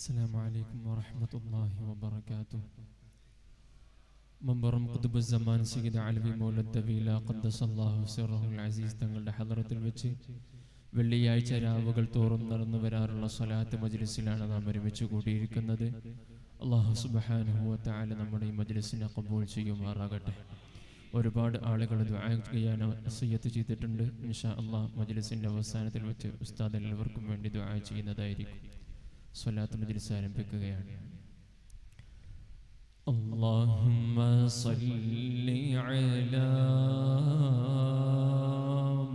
السلام عليكم ورحمة الله وبركاته മമ്പറും കുതുബുസമാൻ സയ്യിദ് അലവി മൗലദ് ദവീല ഖദ്ദസല്ലാഹു സിറഹുൽ അസീസ് തങ്ങളുടെ ഹദറത്തിൽ വെച്ച് വെള്ളിയാഴ്ച രാവുകൾ തോറും നടന്നു വരാറുള്ള സ്വലാത്ത് മജ്ലിസിലാണ് നാം ഒരുമിച്ച് കൂടിയിരിക്കുന്നത് അള്ളാഹു സുബ്ഹാനഹു വ തആല നമ്മുടെ ഈ മജ്ലിസിനെ കബൂൽ ചെയ്യുമാറാകട്ടെ ഒരുപാട് ആളുകൾ ദുആ ചെയ്യാൻ വസിയ്യത്ത് ചെയ്തിട്ടുണ്ട് ഇൻഷാ അള്ളാഹ് മജ്ലിസിൻ്റെ അവസാനത്തിൽ വെച്ച് ഉസ്താദ് എല്ലാവർക്കും വേണ്ടി ദുആ ചെയ്യുന്നതായിരിക്കും സ്വലാത്ത് മജ്ലിസ് ആരംഭിക്കുകയാണ് اللهم صل على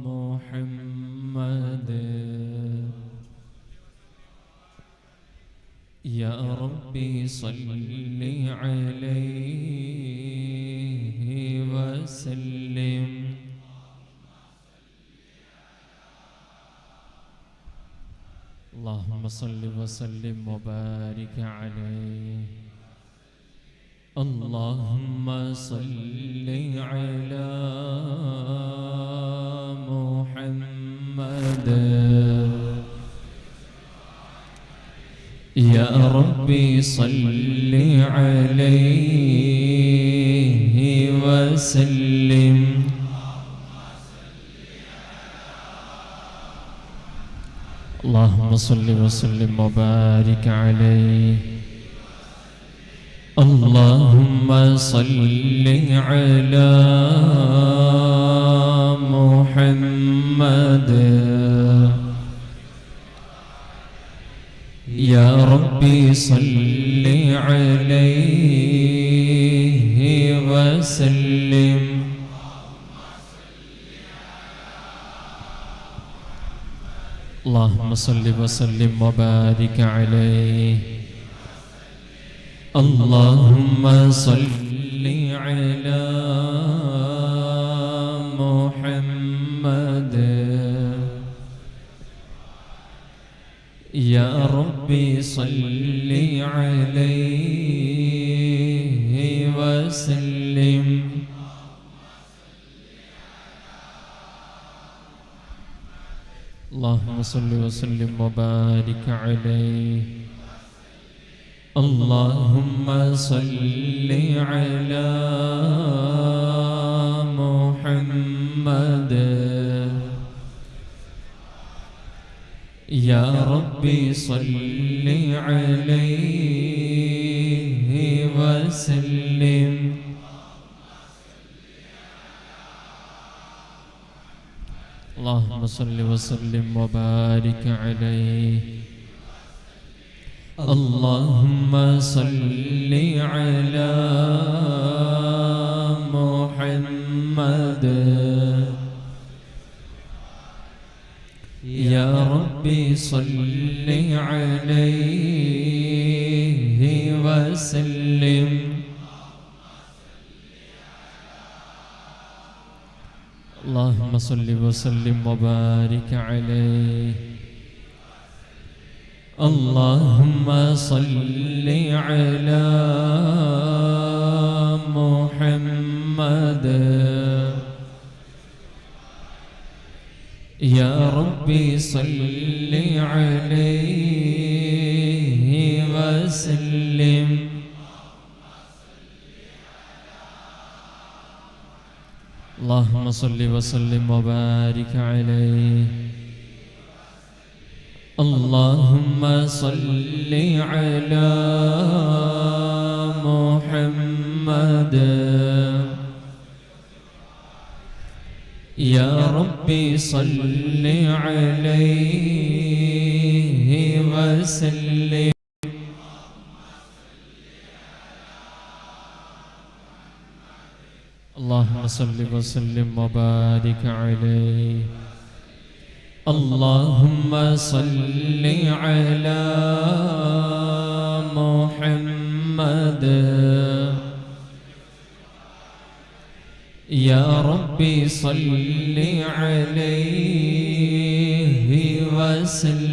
محمد يا ربي صل عليه وسلم اللهم صل وسلم وبارك عليه. اللهم صل على محمد. يا ربي صل عليه وسلم. اللهم صل وسلم وبارك عليه. اللهم صل على محمد. يا ربي صل عليه وسلم. اللهم صل وسلم وبارك عليه. اللهم صل على محمد. يا ربي صل عليه. اللهم صل وسلم وبارك عليه. اللهم صل على محمد. يا ربي صل عليه وسلم. اللهم صل وسلم وبارك عليه. اللهم صل على محمد. يا ربي صل عليه وسلم. اللهم صل وسلم وبارك عليه. اللهم صل على محمد. يا ربي صل عليه. اللهم صل وسلم وبارك عليه. اللهم صل على محمد. يا ربي صل عليه وسلم. اللهم صل وسلم وبارك عليه. اللهم صل على محمد. يا ربي صل عليه وسلم.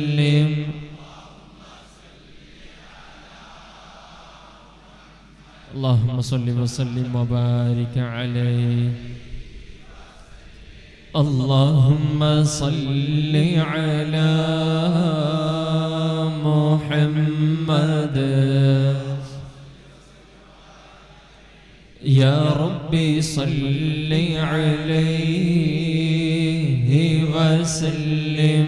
اللهم صل وسلم وبارك عليه. اللهم صل على محمد. يا ربي صل عليه وسلم.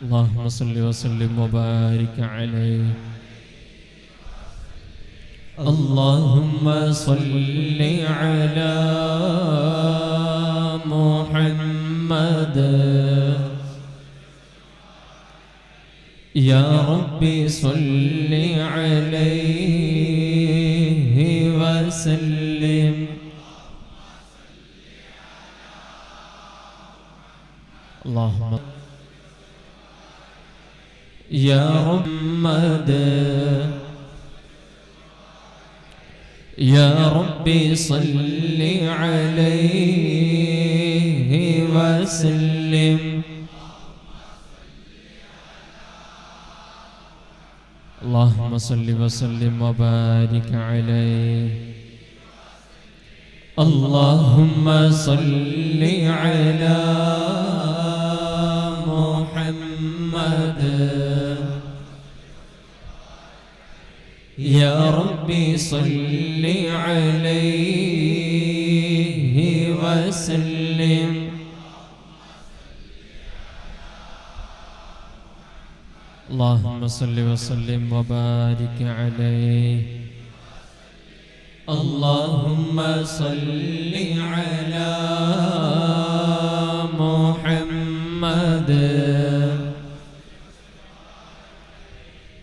اللهم صل وسلم وبارك عليه. اللهم صل على محمد. يا ربي صل عليه وسلم. اللهم يا محمد يا ربي صل عليه وسلم. اللهم صل وسلم وبارك عليه. اللهم صل على محمد. يا ربي صل عليه وسلم. اللهم صل وسلم وبارك عليه. اللهم صل على محمد.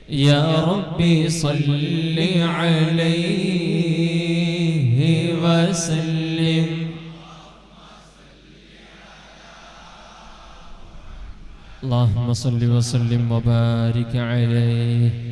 يا ربي صل عليه وسلم اللهم صل وسلم وبارك عليه